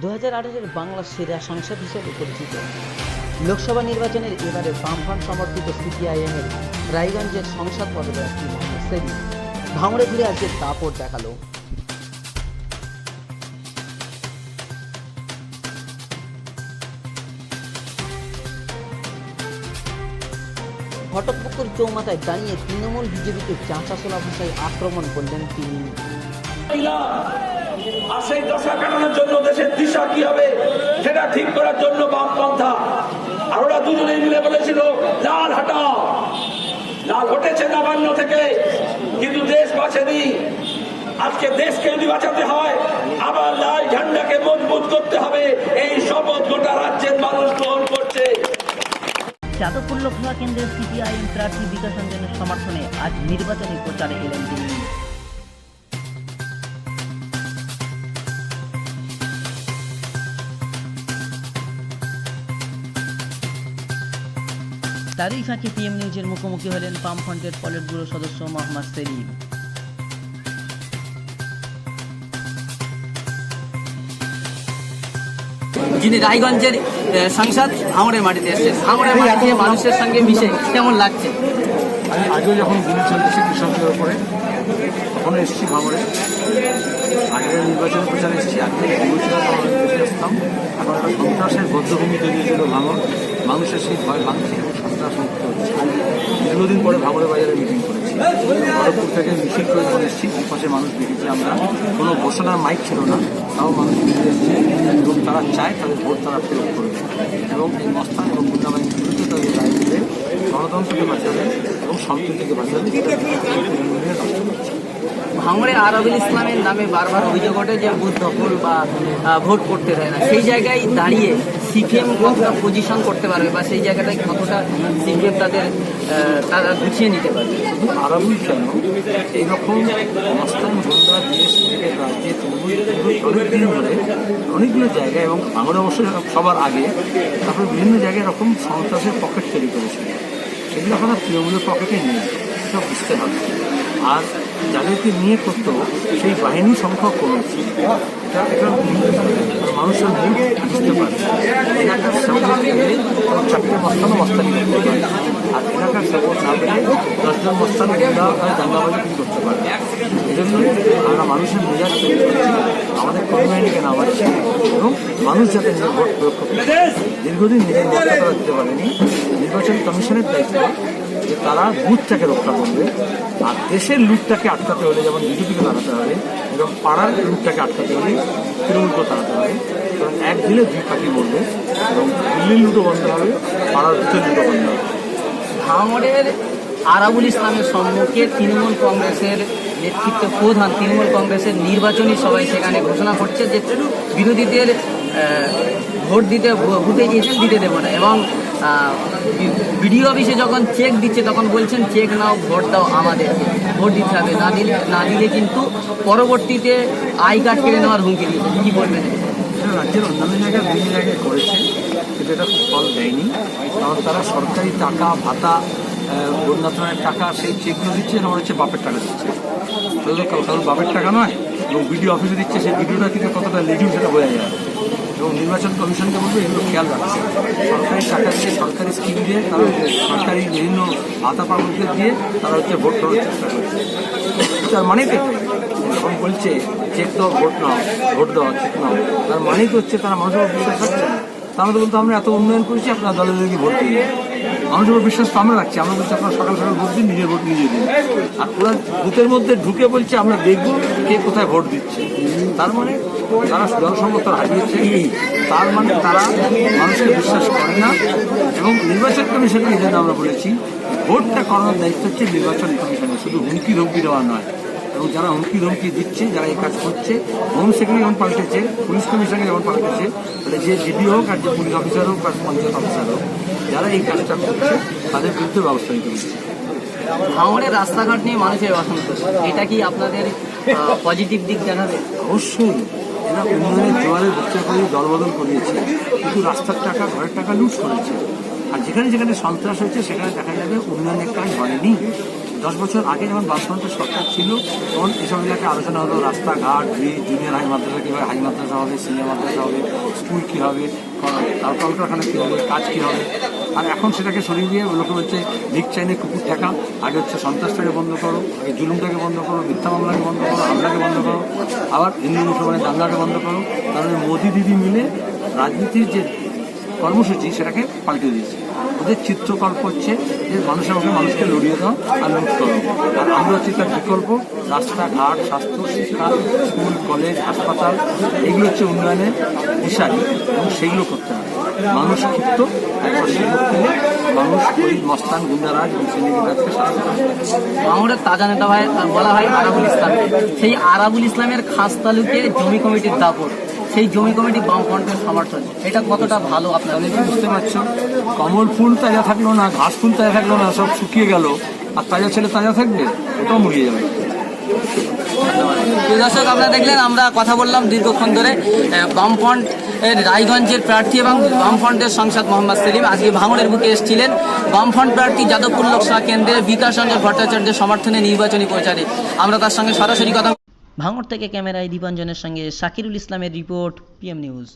দু বাংলার সেরা সংসদ হিসেবে পরিচিত। লোকসভা নির্বাচনের এবারে বামফ্রন্ট সমর্থিত সিপিআইএম এর রায়গঞ্জের সংসদ পদপ্রার্থী মোহাম্মদ সেলিম ভাঙড়ে ঘুরে আজকে দাপট দেখাল। ঘটকপুকুর চৌমাথায় দাঁড়িয়ে তৃণমূল বিজেপিকে চাঁচা চাঁচাশোলা ভাষায় আক্রমণ করলেন তিনি। আর সেই দশা কাটানোর জন্য দেশের দিশা কি হবে, সেটা ঠিক করার জন্য বামপন্থা আর ওরা দুজনেই মিলে বলেছিল, লাল হাটাও। লাল হটেছে নবান্ন থেকে, কিন্তু দেশ বাঁচেনি। আজকে দেশকে যদি বাঁচাতে হয়, আবার লাল ঝান্ডাকে মজবুত করতে হবে। এই শপথ গোটা রাজ্যের মানুষ গ্রহণ করছে। যাদবপুর লোকসভা কেন্দ্রের সিপিআইএম প্রার্থী বিকাশ রঞ্জনের সমর্থনে আজ নির্বাচনী প্রচারে এলেন তিনি। তারই ফাঁকে পিএম নিউজের মুখোমুখি হলেন বামফ্রন্টের পলিট ব্যুরো সদস্য মোহাম্মদ সেলিম? যিনি রায়গঞ্জের সাংসদ ভাঙড়ের মাটিতে এসেছেন। ভাঙড়ের মাটিতে মানুষের সঙ্গে মিশে কেমন লাগছে? আমি আগেও যখন গুলি চলতেছে কৃষকদের ওপরে তখন এসেছি ভাঙড়ে আগের নির্বাচন প্রচার এসেছি আগে আসতাম। এখন একটা সন্ত্রাসের বদ্ধভূমি তৈরি হয়েছিল ভাঙড় মানুষের সেই ভয় ভাঙছে। হচ্ছে দীর্ঘদিন পরে ভাগড়ে বাজারে মিটিং করেছি। ভরতপুর থেকে মিছিল করে যখন এসেছি, দুপাশে মানুষ দেখেছি আমরা। কোনো ঘোষণার মাইক ছিল না, তাও মানুষ মিলে এসেছে। এবং তারা চায় তাদের ভোট তারা প্রেরণ করবে এবং এই মস্তান এবং গুন্ডাবাহিনীর বিরুদ্ধে তাদের রায় দিলে গণতন্ত্রকে বাঁচাবে এবং সম্প্রীতিকে বাঁচাবে যেটা তৃণমূলের নষ্ট করছে ভাঙড়ে আরবুল ইসলামের নামে বারবার অভিযোগ ওঠে যে বুথ দখল বা ভোট করতে দেয় না। সেই জায়গায় দাঁড়িয়ে সিপিএম কতটা পজিশন করতে পারবে বা সেই জায়গাটায় কতটা সিপিএম তাদের তারা গুছিয়ে নিতে পারবে? শুধু আরবই কেন, এইরকম অনেকগুলো জায়গায় এবং আমার অবশ্য সবার আগে, তারপরে বিভিন্ন জায়গায় এরকম সন্ত্রাসের পকেট তৈরি করেছিল সেগুলো এখন আর তৃণমূলের পকেটে নেই। সেটা বুঝতে হবে আর যাদেরকে নিয়ে করতো সেই বাহিনী সংখ্যা একটা মানুষের মুখ বুঝতে পারে এলাকার সাপোর্ট কোনো চারটে মস্তানো মস্তানি করতে পারে আর এলাকার সাপোর্ট না পেলে দশজন মস্তান গুন্ডা দাঙ্গাবাজি করতে পারে এই জন্য আমরা মানুষের মেজাজ আমাদের কর্মবাহিনীকে নামাচ্ছি এবং মানুষ যাতে নিজের ভোট প্রয়োগ করতে। দীর্ঘদিন নিজের তারা দিতে পারেনি। নির্বাচন কমিশনের দায়িত্ব। যে তারা বুথটাকে রক্ষা করবে, আর দেশের লুটটাকে আটকাতে হলে যেমন বিজেপিকে দাঁড়াতে হবে, এবং পাড়ার লুটটাকে আটকাতে হলে তৃণমূলকে দাঁড়াতে হবে। কারণ এক দিলে দুই পাখি মরবে, এবং দিল্লির লুটো বন্ধ হবে, পাড়ার ভিতর লুটো বন্ধ হবে। ভাঙড়ের আরাবুল ইসলামের সম্মুখে তৃণমূল কংগ্রেসের নেতৃত্ব প্রধান তৃণমূল কংগ্রেসের নির্বাচনী সবাই সেখানে ঘোষণা করছে যে বিরোধীদের ভোট দিতে বুথে গিয়েছেন দিতে দেবো না। এবং বিডিও অফিসে যখন চেক দিচ্ছে, তখন বলছেন চেক নাও, ভোট দাও আমাদেরকে। ভোট দিতে হবে। না দিলে না দিলে কিন্তু পরবর্তীতে আই কার্ড কেড়ে নেওয়ার হুমকি দিয়েছে। কী বলবেন? এটা রাজ্যের অন্যান্য জায়গায় বিভিন্ন জায়গায় করেছে, কিন্তু এটা ফল দেয়নি। কারণ তারা সরকারি টাকা, ভাতা বন্যাত্রাণের টাকা, সেই চেকগুলো দিচ্ছে আমার হচ্ছে বাপের টাকা দিচ্ছে। কারণ বাপের টাকা নয়। এবং বিডিও অফিসে দিচ্ছে, সেই ভিডিওটা থেকে কতটা লেজিম সেটা বোঝা যায় এবং নির্বাচন কমিশনকে বলব, এগুলো খেয়াল রাখছে। সরকারি টাকা দিয়ে, সরকারি স্কিম দিয়ে, তারা সরকারি বিভিন্ন ভাতা পাবলিকদের দিয়ে তারা হচ্ছে ভোট করার চেষ্টা করছে। তার মানে তো। যখন বলছে, চেক দাও, ভোট নাও, ভোট দাও, চেক নাও। তার মানেই তো হচ্ছে, তারা মানুষের বিশ্বাস রাখছে তার মধ্যে বলতে আমরা এত উন্নয়ন করেছি, আপনার দলে দলে ভোট দিন। মানুষের উপর বিশ্বাস তো আমরা রাখছি। আমরা বলছি আপনার সকাল সকাল ভোট দিন, নিজের ভোট নিজে দিন। আর ওরা বুথের মধ্যে ঢুকে বলছে, আমরা দেখব কে কোথায় ভোট দিচ্ছে। তার মানে তারা জনসংখ্যা হারিয়েছে, তার মানে তারা মানুষকে বিশ্বাস করে না। এবং নির্বাচন কমিশনকে এই জন্য আমরা বলেছি, ভোটটা করানোর দায়িত্ব হচ্ছে নির্বাচন কমিশনের। শুধু হুমকি ধমকি দেওয়া নয়। এবং যারা হুমকি ধমকি দিচ্ছে যারা এই কাজ করছে হোম সেক্রেটারি যেমন পাল্টেছে পুলিশ কমিশনার যেমন পাল্টেছে তাহলে যে জিডি হোক আর যে পুলিশ অফিসার হোক বা পঞ্চায়েত অফিসার হোক যারা এই কাজটা করছে তাদের বিরুদ্ধে ব্যবস্থা নিতে হচ্ছে ভাঙড়ের রাস্তাঘাট নিয়ে মানুষের অসন্তোষ এটা কি আপনাদের পজিটিভ দিক দেখাবে অবশ্যই। এরা উন্নয়নের জোয়ারে বুঝতে করে দলবদল করিয়েছে কিন্তু রাস্তার টাকা ঘরের টাকা লুট করেছে। আর যেখানে যেখানে সন্ত্রাস হয়েছে সেখানে দেখা যাবে উন্নয়নের কাজ হয়নি। দশ বছর আগে যখন বামফ্রন্টের সরকার ছিল, তখন এসব এলাকায় আলোচনা হলো, রাস্তাঘাট ব্রিজ জুনিয়র হাই মাদ্রাসা কীভাবে হাই মাদ্রাসা হবে সিনিয়র মাদ্রাসা হবে স্কুল কী হবে তার কলকারখানা কী হবে কাজ কী হবে আর এখন সেটাকে সরিয়ে দিয়ে লোকে হচ্ছে ভিক চাইনে কুকুর ঠেকা, আগে হচ্ছে সন্ত্রাসটাকে বন্ধ করো, আগে জুলুমটাকে বন্ধ করো, মিথ্যা মামলাকে বন্ধ করো, হামলাকে বন্ধ করো, আবার হিন্দু মুসলমানের দাঙ্গাকে বন্ধ করো। তাহলে মোদি দিদি মিলে রাজনীতির যে কর্মসূচি সেটাকে পাল্টে দিয়েছে। ওদের চিত্রকল্প হচ্ছে যে মানুষের মুখে মানুষকে লড়িয়ে দাও আর লুট করো আর আমরা হচ্ছে তার বিকল্প, রাস্তাঘাট স্বাস্থ্য শিক্ষা স্কুল, কলেজ, হাসপাতাল, এগুলো হচ্ছে উন্নয়নের দিশারি এবং সেইগুলো করতে হবে। মানুষ ক্ষিপ্ত মানুষ ওই মস্তান সিন্ডিকেটাজকে সাহায্য তাজা নেতা ভাই বলা হয় আরাবুল ইসলাম। সেই আরাবুল ইসলামের খাস তালুকে জমি কমিটির দাপট। সেই জমি কমিটি বামফ্রন্টের সমর্থন। এটা কতটা ভালো আপনার বুঝতে পারছ কমল ফুল তাজা থাকল না ঘাস ফুল তাজা থাকল না সব শুকিয়ে গেল। আর তাজা ছেলে তাজা থাকবে? ওটাও মরিয়ে যাবে। দর্শক আপনারা দেখলেন আমরা কথা বললাম দীর্ঘক্ষণ ধরে বামফ্রন্ট এর রায়গঞ্জের প্রার্থী এবং বামফ্রন্টের সংসদ মোহাম্মদ সেলিম আজকে ভাঙড়ের বুকে এসেছিলেন। বামফ্রন্ট প্রার্থী যাদবপুর লোকসভা কেন্দ্রে বিকাশ রঞ্জন ভট্টাচার্যের সমর্থনে নির্বাচনী প্রচারে। আমরা তার সঙ্গে সরাসরি কথা ভাঙড় থেকে ক্যামেরায় দীপাঞ্জনের সঙ্গে শাকিরুল ইসলামের রিপোর্ট পিএম নিউজ